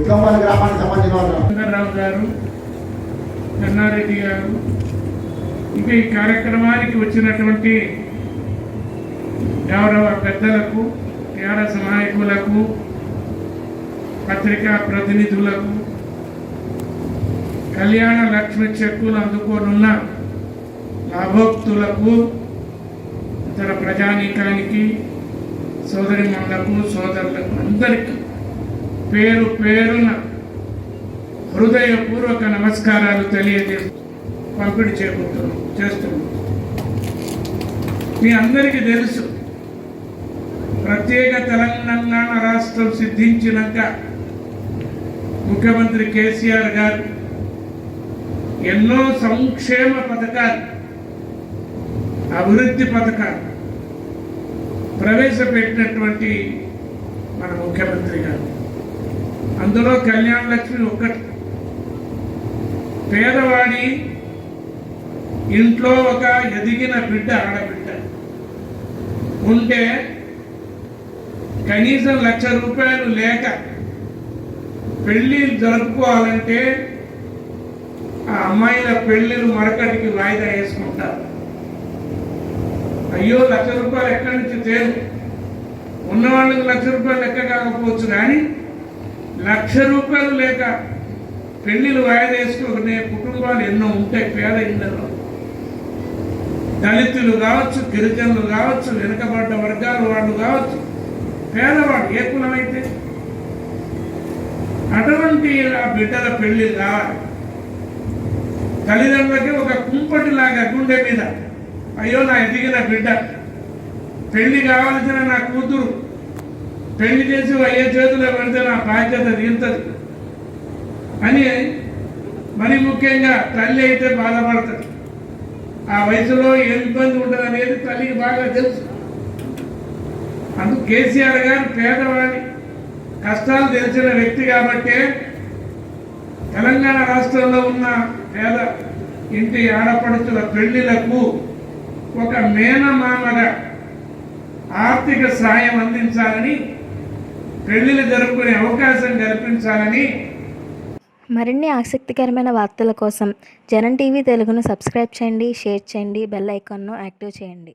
గ్రామానికి గారు చెన్నారెడ్డి గారు ఇంకా ఈ కార్యక్రమానికి వచ్చినటువంటి గౌరవ పెద్దలకు టీఆర్ఎస్ నాయకులకు పత్రికా ప్రతినిధులకు కళ్యాణ లక్ష్మి చెక్కులు అందుకోనున్న లాభోక్తులకు ఇతర ప్రజానీకానికి సోదరిమణులకు సోదరులకు అందరికీ పేరు పేరున హృదయపూర్వక నమస్కారాలు తెలియజేస్తూ పంపిణీ చేకూరుతున్నాం చేస్తున్నాం. మీ అందరికీ తెలుసు ప్రత్యేక తెలంగాణ రాష్ట్రం సిద్ధించినాక ముఖ్యమంత్రి కేసీఆర్ గారు ఎన్నో సంక్షేమ పథకాలు అభివృద్ధి పథకాలు ప్రవేశపెట్టినటువంటి మన ముఖ్యమంత్రి గారు. అందులో కళ్యాణ లక్ష్మి ఒక్కటి. పేదవాడి ఇంట్లో ఒక ఎదిగిన బిడ్డ ఆడబిడ్డ ఉంటే కనీసం లక్ష రూపాయలు లేక పెళ్ళి జరుపుకోవాలంటే ఆ అమ్మాయిల పెళ్ళిలు మరొకటికి వాయిదా వేసుకుంటారు. అయ్యో లక్ష రూపాయలు ఎక్కడి నుంచి చేరు ఉన్న వాళ్ళకి లక్ష రూపాయలు లెక్క కాకపోవచ్చు కానీ లక్ష రూపాయలు లేక పెళ్ళిలు వాయిదా వేసుకునే కుటుంబాలు ఎన్నో ఉంటాయి పేద ఇళ్ళలో. దళితులు కావచ్చు గిరిజనులు కావచ్చు వెనుకబడ్డ వర్గాల వాళ్ళు కావచ్చు పేదవాడు ఏ కులమైతే? అటువంటి ఆ బిడ్డల పెళ్ళి కావాలి. తల్లిదండ్రులకి ఒక కుంపటిలాగా గుండె మీద అయ్యో నా ఎదిగిన బిడ్డ. పెళ్ళి కావాల్సిన నా కూతురు. పెళ్ళి చేసి అయ్యే చేతిలో పెడితే నా బాధ్యత తీరుతుంది. అని మరి ముఖ్యంగా తల్లి అయితే బాధపడుతుంది. ఆ వయసులో ఏ ఇబ్బంది ఉంటుంది అనేది తల్లికి బాగా తెలుసు. అందుకు కేసీఆర్ గారు పేదవాడి కష్టాలు తెలిసిన వ్యక్తి కాబట్టే తెలంగాణ రాష్ట్రంలో ఉన్న పేద ఇంటి ఆడపడుచుల పెళ్ళిలకు ఒక మేనమామగా ఆర్థిక సాయం అందించాలని పెళ్ళిళ్ళు జరుపుకునే అవకాశం కల్పించాలని మరిన్ని ఆసక్తికరమైన వార్తల కోసం జనం టీవీ తెలుగును సబ్స్క్రైబ్ చేయండి షేర్ చేయండి బెల్ ఐకాన్ను యాక్టివ్ చేయండి.